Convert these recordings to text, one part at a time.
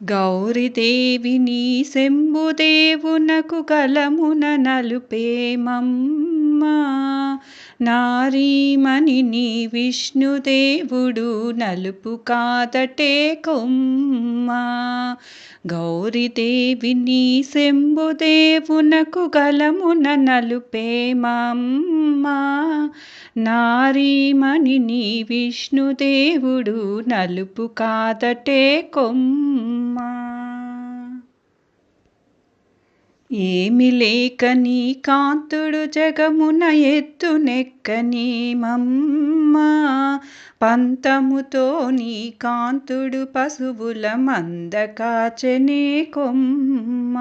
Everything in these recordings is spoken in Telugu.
గౌరిదేవి నీ శంభుదేవునకు కలమున నలుపేమం నారీమణి నీ విష్ణుదేవుడు నలుపు కాదటే కొమ్మ. గౌరిదేవి నీ శంభుదేవునకు గలమున నలుపేమమ్మా నారీమణి నీ విష్ణుదేవుడు నలుపు కాదటే కొమ్మ. ఏమి లేక నీ కాంతుడు జగమున ఎత్తునెక్కని మమ్మ. పంతముతో నీ కాంతుడు పశువుల మంద కాచనే కొమ్మ.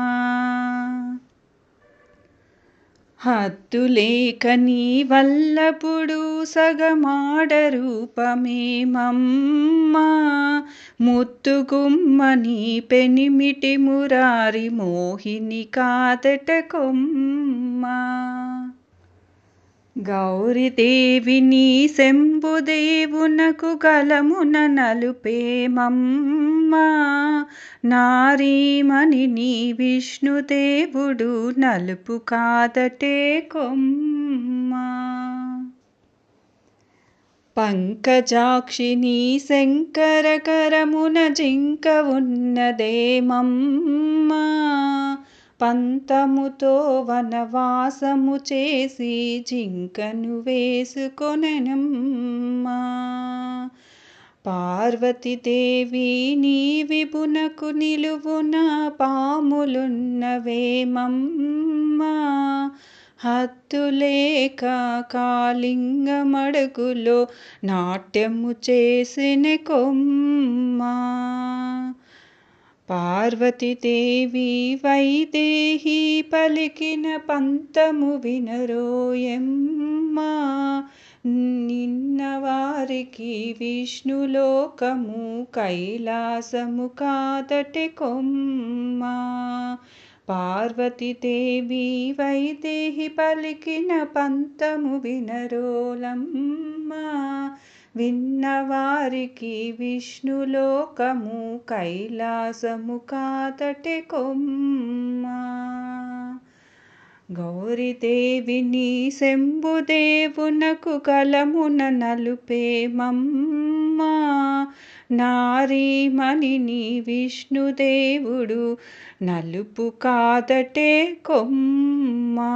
హద్దులేక నీ వల్లపుడు సగమాడ రూపమేమమ్మా ముత్తుగుమ్మ నీ పెనిమిటి మురారి మోహిని కాదట కొమ్మా. గౌరీదేవి నీ శంభుదేవునకు గలమున నలుపేమమ్మా నారీమణి నీ విష్ణుదేవుడు నలుపు కాదటే కొమ్మ. పంకజాక్షిని శంకరకరమున జింక ఉన్నదేమమ్మా పంతముతో వనవాసము చేసి జింకను వేసుకొనెనమ్మా. పార్వతీదేవి నీ విభునకు నిలువున పాములున్నవేమమ్మా హత్తులేక కాలింగమడుగులో నాట్యము చేసిన కొమ్మా. పార్వతీదేవి వైదేహి పలికిన పంతము వినరోయమ్మా. నిన్న వారికి విష్ణులోకము కైలాసము కాదటి కొమ్మ. పార్వతీదేవి వైదేహి పలికిన పంతము వినరోలమ్మా. విన్నవారికి విష్ణులోకము కైలాసము కాతటి కొమ్మ. గౌరీదేవిని శంభుదేవునకు కలమున నలుపేమమ్మా నారీమణి నీ విష్ణుదేవుడు నలుపు కాదటే కొమ్మా.